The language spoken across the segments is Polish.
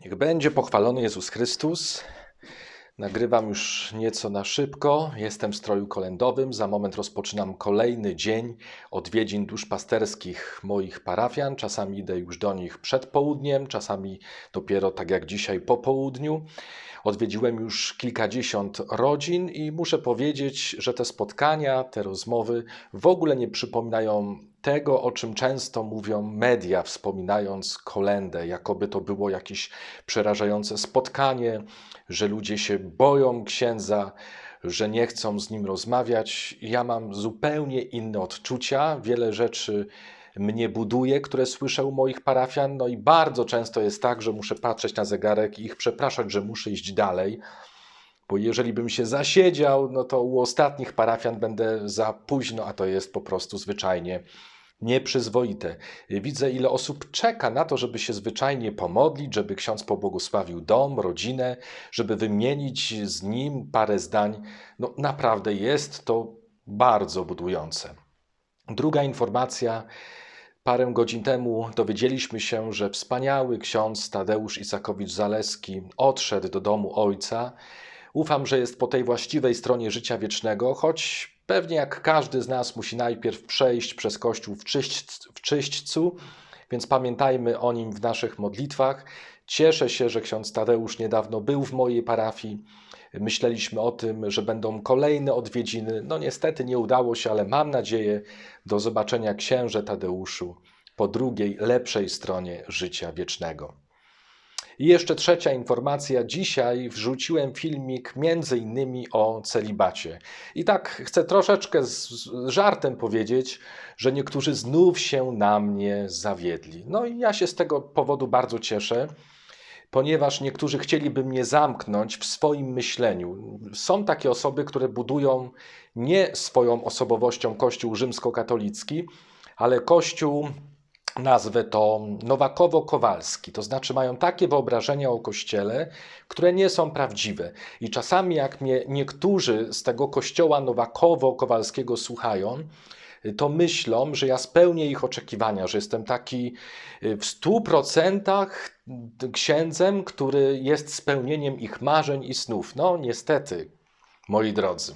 Niech będzie pochwalony Jezus Chrystus. Nagrywam już nieco na szybko. Jestem w stroju kolędowym. Za moment rozpoczynam kolejny dzień odwiedzin duszpasterskich moich parafian. Czasami idę już do nich przed południem, czasami dopiero tak jak dzisiaj po południu. Odwiedziłem już kilkadziesiąt rodzin i muszę powiedzieć, że te spotkania, te rozmowy w ogóle nie przypominają tego, o czym często mówią media, wspominając kolendę, jakoby to było jakieś przerażające spotkanie, że ludzie się boją księdza, że nie chcą z nim rozmawiać. Ja mam zupełnie inne odczucia. Wiele rzeczy mnie buduje, które słyszę u moich parafian. No i bardzo często jest tak, że muszę patrzeć na zegarek i ich przepraszać, że muszę iść dalej. Bo jeżeli bym się zasiedział, no to u ostatnich parafian będę za późno, a to jest po prostu zwyczajnie nieprzyzwoite. Widzę, ile osób czeka na to, żeby się zwyczajnie pomodlić, żeby ksiądz pobłogosławił dom, rodzinę, żeby wymienić z nim parę zdań. No naprawdę jest to bardzo budujące. Druga informacja. Parę godzin temu dowiedzieliśmy się, że wspaniały ksiądz Tadeusz Isakowicz-Zaleski odszedł do domu ojca. Ufam, że jest po tej właściwej stronie życia wiecznego, choć pewnie jak każdy z nas musi najpierw przejść przez Kościół w, czyść, w czyśćcu, więc pamiętajmy o nim w naszych modlitwach. Cieszę się, że ksiądz Tadeusz niedawno był w mojej parafii. Myśleliśmy o tym, że będą kolejne odwiedziny. No niestety nie udało się, ale mam nadzieję do zobaczenia księże Tadeuszu po drugiej, lepszej stronie życia wiecznego. I jeszcze trzecia informacja. Dzisiaj wrzuciłem filmik między innymi o celibacie. I tak chcę troszeczkę z żartem powiedzieć, że niektórzy znów się na mnie zawiedli. No i ja się z tego powodu bardzo cieszę, ponieważ niektórzy chcieliby mnie zamknąć w swoim myśleniu. Są takie osoby, które budują nie swoją osobowością Kościół rzymskokatolicki, ale Kościół nazwę to Nowakowo-Kowalski, to znaczy mają takie wyobrażenia o kościele, które nie są prawdziwe. I czasami, jak mnie niektórzy z tego kościoła Nowakowo-Kowalskiego słuchają, to myślą, że ja spełnię ich oczekiwania, że jestem taki w stu procentach księdzem, który jest spełnieniem ich marzeń i snów. No, niestety, moi drodzy.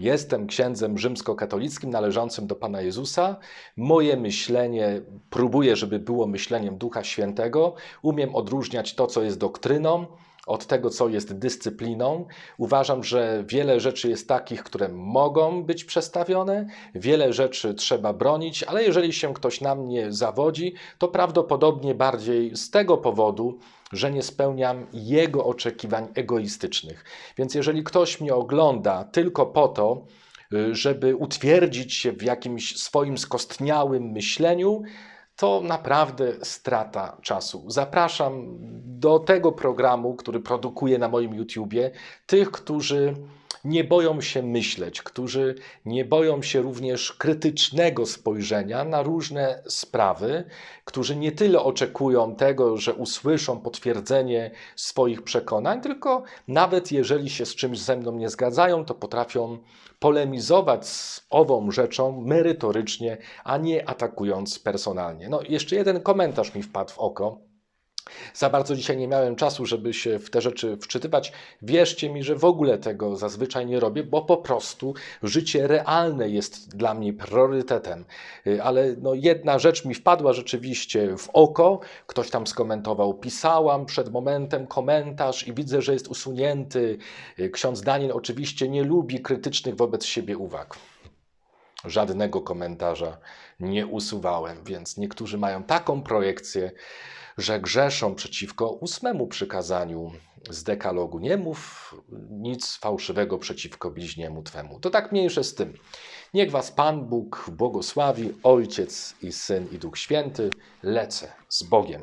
Jestem księdzem rzymskokatolickim należącym do Pana Jezusa. Moje myślenie próbuję, żeby było myśleniem Ducha Świętego. Umiem odróżniać to, co jest doktryną, od tego, co jest dyscypliną. Uważam, że wiele rzeczy jest takich, które mogą być przestawione, wiele rzeczy trzeba bronić, ale jeżeli się ktoś na mnie zawodzi, to prawdopodobnie bardziej z tego powodu, że nie spełniam jego oczekiwań egoistycznych. Więc jeżeli ktoś mnie ogląda tylko po to, żeby utwierdzić się w jakimś swoim skostniałym myśleniu, to naprawdę strata czasu. Zapraszam do tego programu, który produkuję na moim YouTubie, tych, którzy nie boją się myśleć, którzy nie boją się również krytycznego spojrzenia na różne sprawy, którzy nie tyle oczekują tego, że usłyszą potwierdzenie swoich przekonań, tylko nawet jeżeli się z czymś ze mną nie zgadzają, to potrafią polemizować z ową rzeczą merytorycznie, a nie atakując personalnie. No, jeszcze jeden komentarz mi wpadł w oko. Za bardzo dzisiaj nie miałem czasu, żeby się w te rzeczy wczytywać. Wierzcie mi, że w ogóle tego zazwyczaj nie robię, bo po prostu życie realne jest dla mnie priorytetem. Y, ale no jedna rzecz mi wpadła rzeczywiście w oko. Ktoś tam skomentował, pisałam przed momentem komentarz i widzę, że jest usunięty. Y, ksiądz Daniel oczywiście nie lubi krytycznych wobec siebie uwag. Żadnego komentarza nie usuwałem, więc niektórzy mają taką projekcję, że grzeszą przeciwko ósmemu przykazaniu z dekalogu. Nie mów nic fałszywego przeciwko bliźniemu Twemu. To tak mniejsze z tym. Niech Was Pan Bóg błogosławi, Ojciec i Syn i Duch Święty. Lecę z Bogiem.